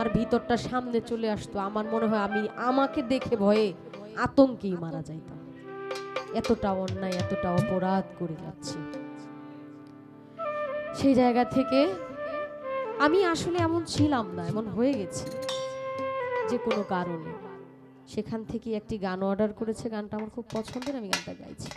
আর ভিতরটা সামনে চলে আসতো। আমার মনে হয় আমি আমাকে দেখে ভয়ে আতঙ্কেই মারা যাইতাম। এতটা অন্যায়, এতটা অপরাধ করে যাচ্ছি। সেই জায়গা থেকে আমি আসলে এমন ছিলাম না, এমন হয়ে গেছি যে কোনো কারণে। সেখান থেকে একটি গান অর্ডার করেছে। গানটা আমার খুব পছন্দের, আমি গানটা গাইছি।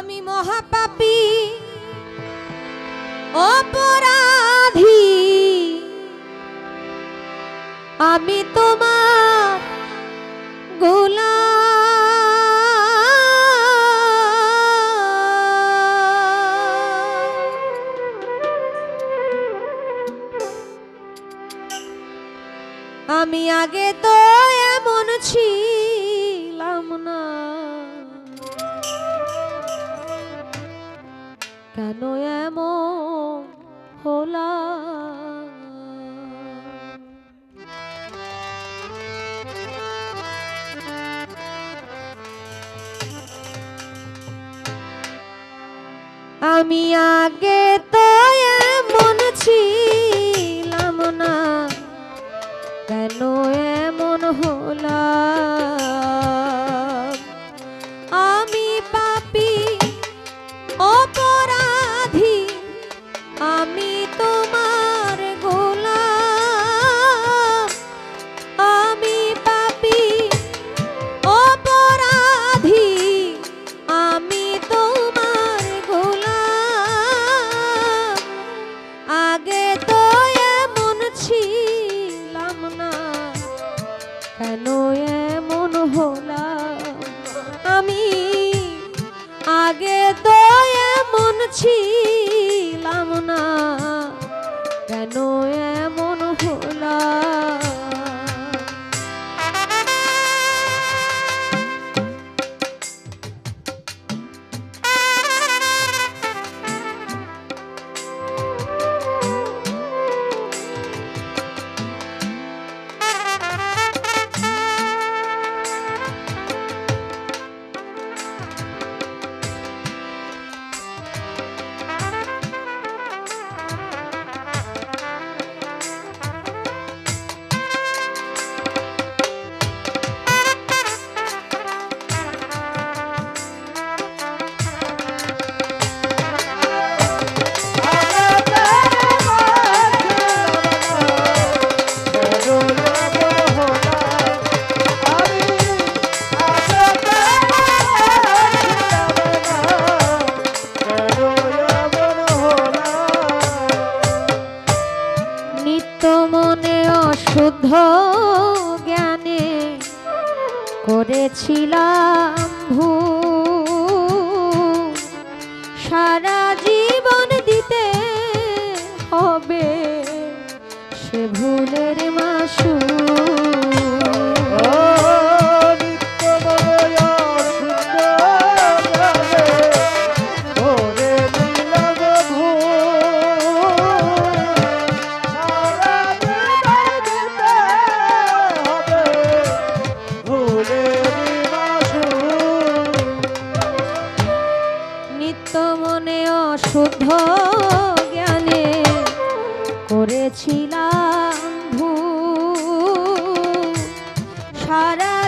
আমি মহাপাপী অপরাধী। আমি তোমার গোলাম। আমি আগে তো এমন ছিলাম কেন এমন হলাম আমি আগে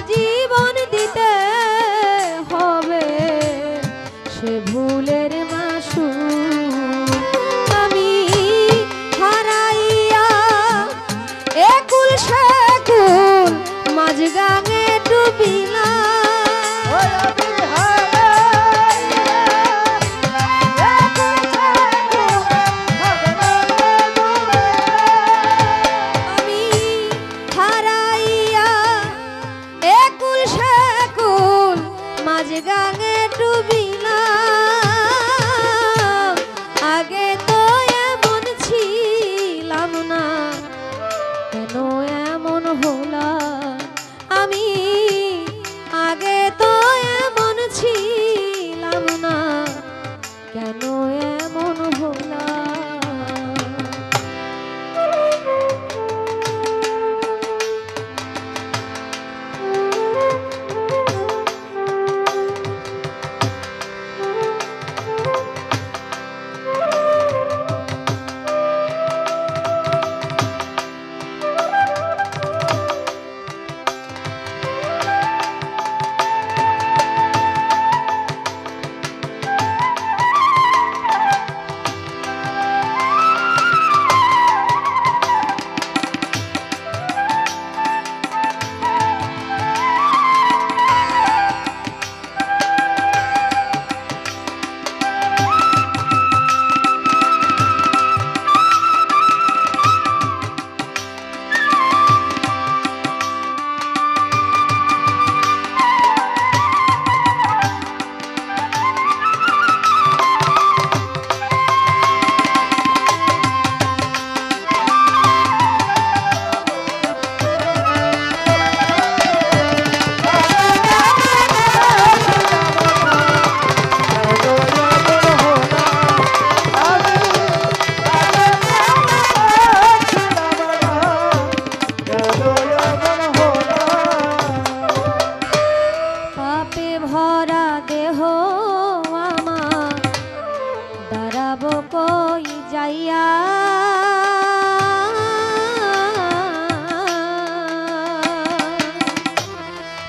আজি ভোলা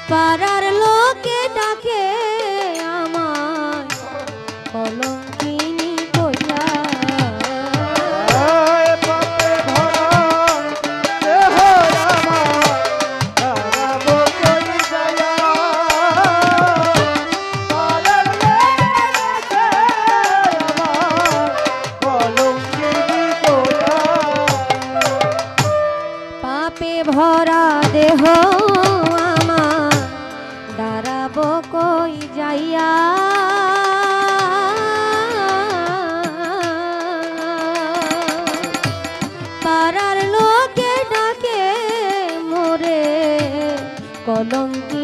para কলঙ্কিনী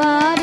বাবা